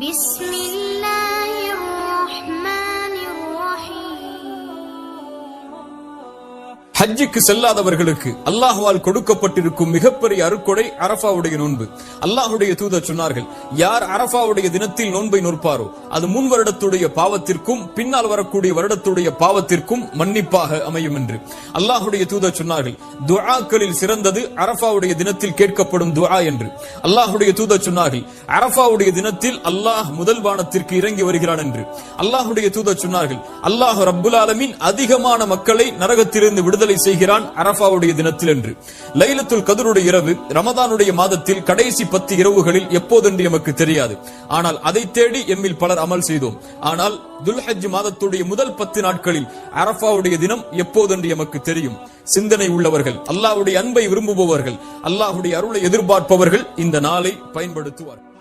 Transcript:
بسم الله ஹஜ்ஜுக்கு செல்லாதவர்களுக்கு அல்லாஹுவால் கொடுக்கப்பட்டிருக்கும் மிகப்பெரிய அருக்கொடை அரபாவுடைய நோன்பு. அல்லாஹுடைய தூதர் சொன்னார்கள் யார் அரபாவுடைய தினத்தில் நோன்பை நோற்பாரோ அது முன் வருடத்துடைய பாவத்திற்கும் பின்னால் வரக்கூடிய வருடத்துடைய பாவத்திற்கும் மன்னிப்பாக அமையும் என்று. அல்லாஹுடைய தூதர் சொன்னார்கள் துஆக்களில் சிறந்தது அரபாவுடைய தினத்தில் கேட்கப்படும் துஆ என்று. அல்லாஹுடைய தூதர் சொன்னார்கள் அரபாவுடைய தினத்தில் அல்லாஹ் முதல் வானத்திற்கு இறங்கி வருகிறான் என்று. அல்லாஹுடைய தூதர் சொன்னார்கள் அல்லாஹ் ரப்புல் ஆலமீன் அதிகமான மக்களை நரகத்திலிருந்து விடுதலை செய்கிறான் அரபாவுடைய தினத்தில் என்று லைலத்துல் கதருடைய இரவு ரமதானுடைய மாதத்தில் கடைசி பத்து இரவுகளில் எப்போதென்று எமக்கு தெரியாது. ஆனால் அதை தேடி எம்மில் பலர் அமல் செய்தோம். ஆனால் துல்ஹஜ் மாதத்துடைய முதல் பத்து நாட்களில் அரஃபாவுடைய தினம் எப்போதென்று எமக்கு தெரியும். சிந்தனை உள்ளவர்கள் அல்லாஹ்வுடைய அன்பை விரும்புபவர்கள் அல்லாஹ்வுடைய அருளை எதிர்பார்ப்பவர்கள் இந்த நாளை பயன்படுத்துவார்கள்.